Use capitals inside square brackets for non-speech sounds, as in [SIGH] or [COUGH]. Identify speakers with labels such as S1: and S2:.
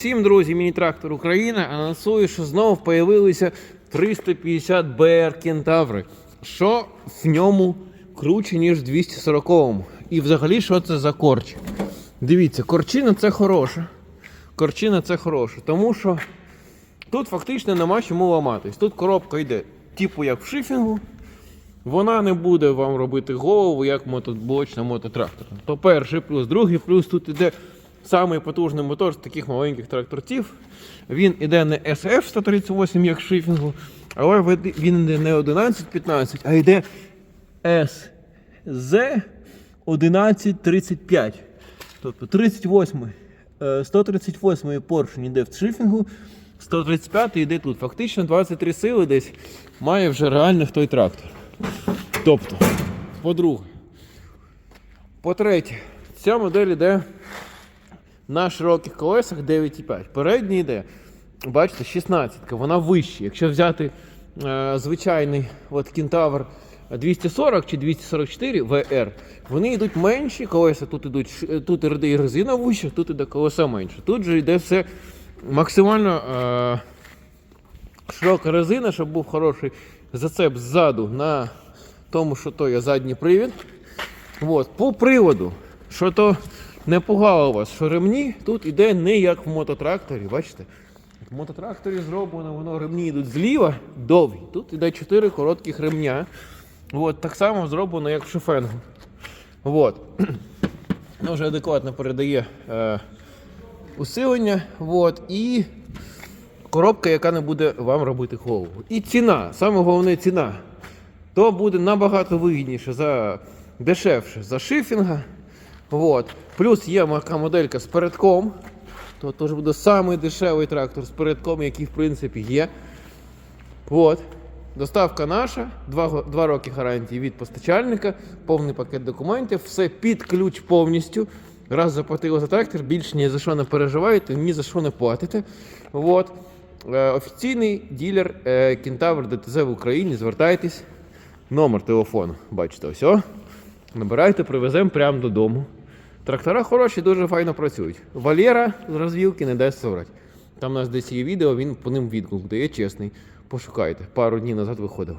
S1: Всім, друзі, міні-трактор Україна анонсує, що знову появилися 350 БР Кентаври. Що в ньому круче, ніж 240-му? І взагалі, що це за корч? Дивіться, корчина це хороше. Корчина це хороше, тому що тут фактично нема чому ламатись. Тут коробка йде, типу як в шифінгу. Вона не буде вам робити голову, як мотоблочна мототрактор. То перший плюс, другий плюс тут іде самий потужний мотор з таких маленьких тракторців. Він іде не SF 138, як шифінгу, але він іде не 1115, а йде SZ 1135. Тобто 38, е, 138 поршень йде в шифінгу, 135 йде тут. Фактично 23 сили десь має вже реальних той трактор. Тобто, по-друге, по-третє, ця модель йде на широких колесах 9,5. Передній йде, бачите, 16 вона вища. Якщо взяти е, звичайний от кентавр 240 чи 244 VR, вони йдуть менші, колеса тут ідуть, ш- тут іде і резина вища, тут іде колеса менше. Тут же йде все максимально е, широка резина, щоб був хороший зацеп ззаду на тому, що то є задній привід. От, по приводу, що то не пугало вас, що ремні тут іде не як в мототракторі. Бачите? В мототракторі зроблено, воно ремні йдуть зліва довгі. Тут іде 4 коротких ремня. От, так само зроблено, як в шифенгу. От. [CLEARS THROAT] Воно вже адекватно передає е, усилення. От, і коробка, яка не буде вам робити голову. І ціна, саме головне ціна. То буде набагато вигідніше за дешевше за шифінга. От. Плюс є така моделька з передком. То теж буде самий дешевий трактор з передком, який в принципі є. От. Доставка наша, 2, 2 роки гарантії від постачальника, повний пакет документів, все під ключ повністю. Раз заплатили за трактор, більше ні за що не переживаєте, ні за що не платите. От. Е, офіційний ділер е, Кентавр ДТЗ в Україні. Звертайтесь. Номер телефону. Бачите, ось. Набирайте, привеземо прямо додому. Трактора хороші, дуже файно працюють. Валера з розвілки не дасть соврати. Там у нас десь є відео, він по ним відгук дає чесний. Пошукайте. Пару днів назад виходило.